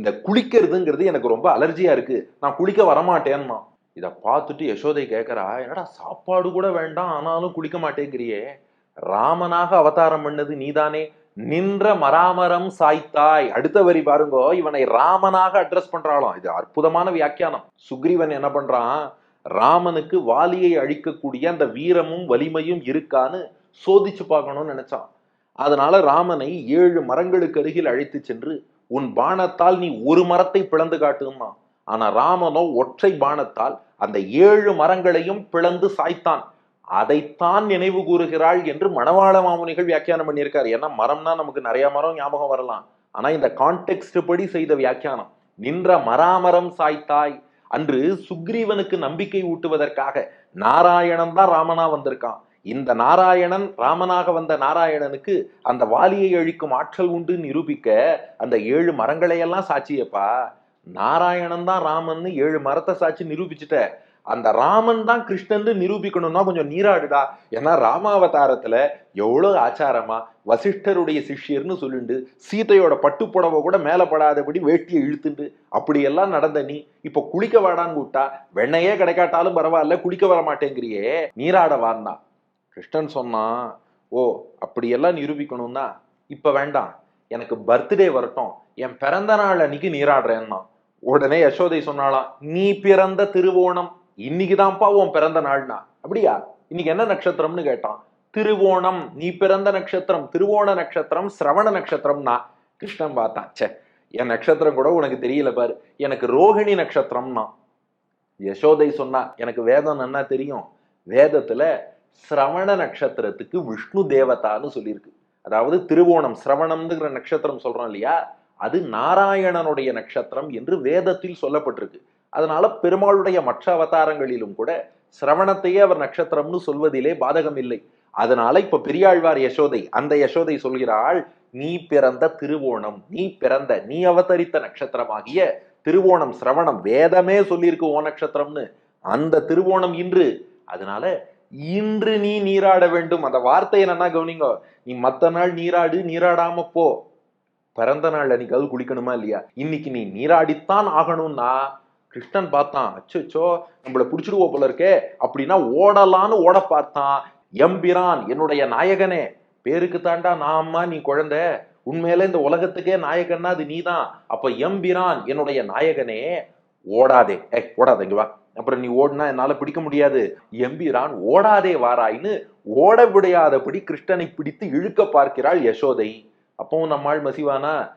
இந்த குளிக்கிறதுங்கிறது எனக்கு ரொம்ப அலர்ஜியா இருக்கு. நான் குளிக்க வரமாட்டேன்னா இதை பார்த்துட்டு யசோதை கேட்கறா என்னடா சாப்பாடு கூட வேண்டாம் ஆனாலும் குளிக்க மாட்டேங்கிறியே. ராமனாக அவதாரம் பண்ணது நீதானே. நின்ற மராமரம் சாய்த்தாய். அடுத்த வரி பாருங்கோ இவனை ராமனாக அட்ரஸ் பண்றாளாம். இது அற்புதமான வியாக்கியானம். சுக்ரீவன் என்ன பண்றான்? ராமனுக்கு வாலியை அழிக்கக்கூடிய அந்த வீரமும் வலிமையும் இருக்கான்னு சோதிச்சு பார்க்கணும்னு நினைச்சான். அதனால ராமனை ஏழு மரங்களுக்கு அருகில் அழைத்து சென்று உன் பாணத்தால் நீ ஒரு மரத்தை பிளந்து காட்டுன்னா ஆனா ராமனோ ஒற்றை பாணத்தால் அந்த ஏழு மரங்களையும் பிளந்து சாய்த்தான். அதைத்தான் நினைவு கூறுகிறாள் என்று மணவாள மாமுனிகள் வியாக்கியானம் பண்ணியிருக்காரு. ஏன்னா மரம்னா நமக்கு நிறைய மரம் ஞாபகம் வரலாம். ஆனா இந்த கான்டெக்ட் படி செய்த வியாக்கியானம் நின்ற மராமரம் சாய்த்தாய். அன்று சுக்ரீவனுக்கு நம்பிக்கை ஊட்டுவதற்காக நாராயணன் தான் ராமனா வந்திருக்கான். இந்த நாராயணன் ராமனாக வந்த நாராயணனுக்கு அந்த வாலியை அழிக்கும் ஆற்றல் உண்டு நிரூபிக்க அந்த ஏழு மரங்களை எல்லாம் சாட்சியப்பா. நாராயணன் தான் ராமன்னு ஏழு மரத்தை சாட்சி நிரூபிச்சுட்ட. அந்த ராமன் தான் கிருஷ்ணன் நிரூபிக்கணும்னா கொஞ்சம் நீராடுடா. ஏன்னா ராமாவதாரத்துல எவ்வளவு ஆச்சாரமா வசிஷ்டருடைய சிஷ்யர்னு சொல்லிண்டு சீதையோட பட்டுப்புடவை கூட மேல படாதபடி வேட்டியை இழுத்துண்டு அப்படியெல்லாம் நடந்த நீ இப்ப குளிக்க வாடான்னு கூட்டா வெண்ணையே கிடைக்காட்டாலும் பரவாயில்ல குளிக்க வர மாட்டேங்கிறியே நீராட வான்னா. கிருஷ்ணன் சொன்னான் ஓ அப்படியெல்லாம் நிரூபிக்கணும்னா இப்போ வேண்டாம். எனக்கு பர்த்டே வரட்டும். என் பிறந்த நாள் அன்னைக்கு நீராடுறேன்னா. உடனே யசோதை சொன்னாலாம் நீ பிறந்த திருவோணம் இன்னைக்குதான்ப்பா உன் பிறந்த நாள்னா. அப்படியா? இன்னைக்கு என்ன நட்சத்திரம்னு கேட்டான். திருவோணம் நீ பிறந்த நட்சத்திரம் திருவோண நட்சத்திரம் சிரவண நட்சத்திரம்னா. கிருஷ்ணன் பார்த்தான் ச்சே என் நட்சத்திரம் கூட உனக்கு தெரியல பாரு. எனக்கு ரோஹிணி நட்சத்திரம்னா. யசோதை சொன்னா எனக்கு வேதம் என்ன தெரியும். வேதத்துல சிரவண நட்சத்திரத்துக்கு விஷ்ணு தேவதான்னு சொல்லியிருக்கு. அதாவது திருவோணம் சிரவணம்ங்கிற நட்சத்திரம் சொல்றோம் இல்லையா? அது நாராயணனுடைய நட்சத்திரம் என்று வேதத்தில் சொல்லப்பட்டிருக்கு. அதனால பெருமாளுடைய மற்ற அவதாரங்களிலும் கூட சிரவணத்தையே அவர் நட்சத்திரம்னு சொல்வதிலே பாதகம் இல்லை. அதனால இப்ப பெரியாழ்வார் யசோதை அந்த யசோதை சொல்கிறாள் நீ பிறந்த திருவோணம் நீ பிறந்த நீ அவதரித்த நட்சத்திரமாகிய திருவோணம் சிரவணம் வேதமே சொல்லியிருக்கு ஓ நட்சத்திரம்னு. அந்த திருவோணம் இன்று. அதனால இன்று நீ நீராட வேண்டும். அந்த வார்த்தை என்னன்னா கவனிங்க நீ மத்த நாள் நீராடு நீராடாம போ. பிறந்த நாள் அன்னைக்காவது குளிக்கணுமா இல்லையா? இன்னைக்கு நீ நீராடித்தான் ஆகணும்னா கிருஷ்ணன் பார்த்தான் அச்சோ நம்மள புடிச்சிடுவோ போல இருக்கே அப்படின்னா ஓடலான்னு ஓட பார்த்தான். எம்பிரான் என்னுடைய நாயகனே பேருக்கு தாண்டா நாமா அம்மா நீ குழந்தை. உண்மையில இந்த உலகத்துக்கே நாயகன்னா அது நீதான். அப்ப எம்பிரான் என்னுடைய நாயகனே ஓடாதே. ஏ ஓடாதேங்க வா. அப்புறம் நீ ஓடினா என்னால் பிடிக்க முடியாது. எம்பிரான் ஓடாதே வாராயின்னு ஓட விடையாதபடி கிருஷ்ணனை பிடித்து இழுக்க பார்க்கிறாள் யசோதை. அப்பவும் நம்மாள் மசிவானா?